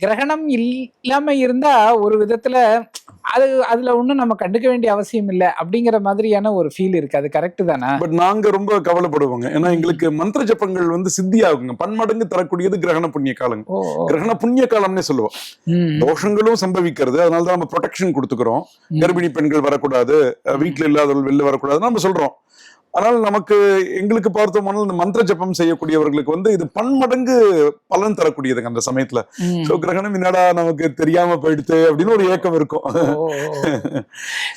கிரகணம் இல்லாம இருந்தா ஒரு விதத்துல அது அதுல ஒண்ணும் நம்ம கண்டுக்க வேண்டிய அவசியம் இல்ல அப்படிங்கிற மாதிரியான ஒரு ஃபீல் இருக்கு. அது கரெக்ட் தானே? பட் நாங்க ரொம்ப கவலைப்படுவோங்க. ஏன்னா எங்களுக்கு மந்திர ஜபங்கள் வந்து சித்தியாகுங்க. பன்மடங்கு தரக்கூடியது கிரகண புண்ணிய காலங்க. கிரகண புண்ணிய காலம்னே சொல்லுவோம். தோஷங்களும் சம்பவிக்கிறது. அதனால தான் நம்ம ப்ரொடெக்ஷன் கொடுத்துக்கிறோம். கர்ப்பிணி பெண்கள் வரக்கூடாது. வீட்டுல இல்லாதவர்கள் வெளில வரக்கூடாதுன்னு நம்ம சொல்றோம். ஆனால் நமக்கு எங்களுக்கு பார்த்தோம்னா இந்த மந்திர ஜபம் செய்யக்கூடியவர்களுக்கு வந்து இது பன்மடங்கு பலன் தரக்கூடியதுங்க அந்த சமயத்துல. சோ கிரகணம் என்னடா நமக்கு தெரியாம போயிடுத்து அப்படின்னு ஒரு ஏக்கம் இருக்கும்.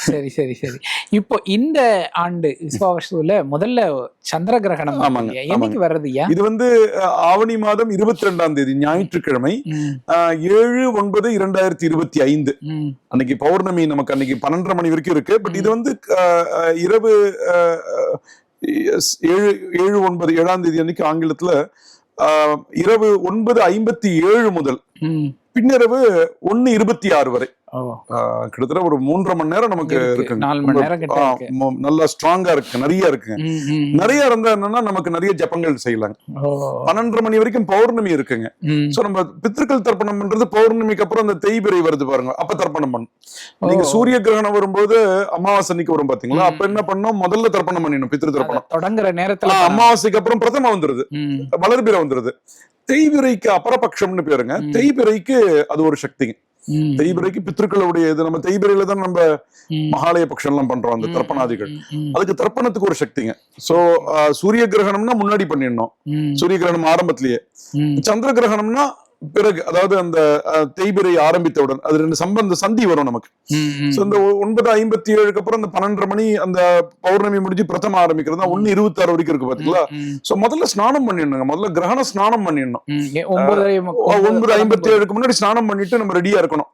சரி சரி சரி. இப்போ இந்த ஆண்டு விஸ்வாவசுல முதல்ல சந்திர கிரகணம் ஆமாங்க? என்னைக்கு வர்றது இது வந்து ஆவணி மாதம் இருபத்தி ரெண்டாம் தேதி ஞாயிற்றுக்கிழமை ஏழு ஒன்பது இரண்டாயிரத்தி இருபத்தி ஐந்து. அன்னைக்கு பௌர்ணமி நமக்கு அன்னைக்கு பன்னெண்டரை மணி வரைக்கும் இருக்கு. பட் இது வந்து இரவு ஏழு ஏழு ஒன்பது ஏழாம் தேதி அன்னைக்கு ஆங்கிலத்தில் இரவு ஒன்பது ஐம்பத்தி ஏழு முதல் பின்னிரவு ஒன்னு இருபத்தி ஆறு வரை. கிட்டத்தட்ட ஒரு மூன்றரை மணி நேரம் நமக்கு இருக்கு. இருக்கு. நல்லா ஸ்ட்ராங்கா இருக்கு. நிறைய ம். நிறைய இருந்தா என்னன்னா நமக்கு நிறைய ஜப்பங்கள் செய்யலாங்க. பன்னெண்டரை மணி வரைக்கும் பௌர்ணமி இருக்குங்க. சோ நம்ம பித்திருக்கள் தர்ப்பணம் பண்றது பௌர்ணமிக்கு அப்புறம் அந்த தேய்பிரை வருது பாருங்க. அப்ப தர்ப்பணம் பண்ணும். நீங்க. சூரிய கிரகணம் வரும்போது அமாவாசை அன்னைக்கு வரும் பாத்தீங்களா. அப்ப என்ன பண்ணோம்? முதல்ல தர்ப்பணம் பண்ணிடணும் பித்திரு தர்ப்பணம். தொடங்குற நேரத்துல. அமாவாசைக்கு அப்புறம் பிரதம வந்துருது. வளர்பிறை வந்துருது. தேய்பிரைக்கு அபரபட்சம்னு பேருங்க ம். தேய்பிரைக்கு அது ஒரு சக்திங்க. தேய்பிரைக்கு பித்திருக்களுடைய இது நம்ம தேய்பிரையில தான் நம்ம. மகாலய பட்சம் எல்லாம் பண்றோம் அந்த தர்ப்பணாதிகள் அதுக்கு தர்ப்பணத்துக்கு ஒரு சக்திங்க சோ சூரிய கிரகணம்னா முன்னாடி பண்ணிடணும் சூரிய கிரகணம் ஆரம்பத்திலேயே. சந்திர கிரகணம்னா பிறகு அதாவது அந்த தேய்பிரை ஆரம்பித்தவுடன் அது ரெண்டு சம்பந்த சந்தி வரும் நமக்கு. இந்த ஒன்பது ஐம்பத்தி ஏழுக்கு அப்புறம் இந்த பன்னெண்டரை மணி அந்த பௌர்ணமி முடிஞ்சு பிரதம ஆரம்பிக்கிறது ஒன்னு இருபத்தி ஆறு வரைக்கும் இருக்கு பாத்தீங்களா? சோ முதல்ல ஸ்நானம் பண்ணிடணுங்க. முதல்ல கிரகண ஸ்நானம் பண்ணிடணும். ஒன்பது ஐம்பத்தி ஏழுக்கு முன்னாடி ஸ்நானம் பண்ணிட்டு நம்ம ரெடியா இருக்கணும்.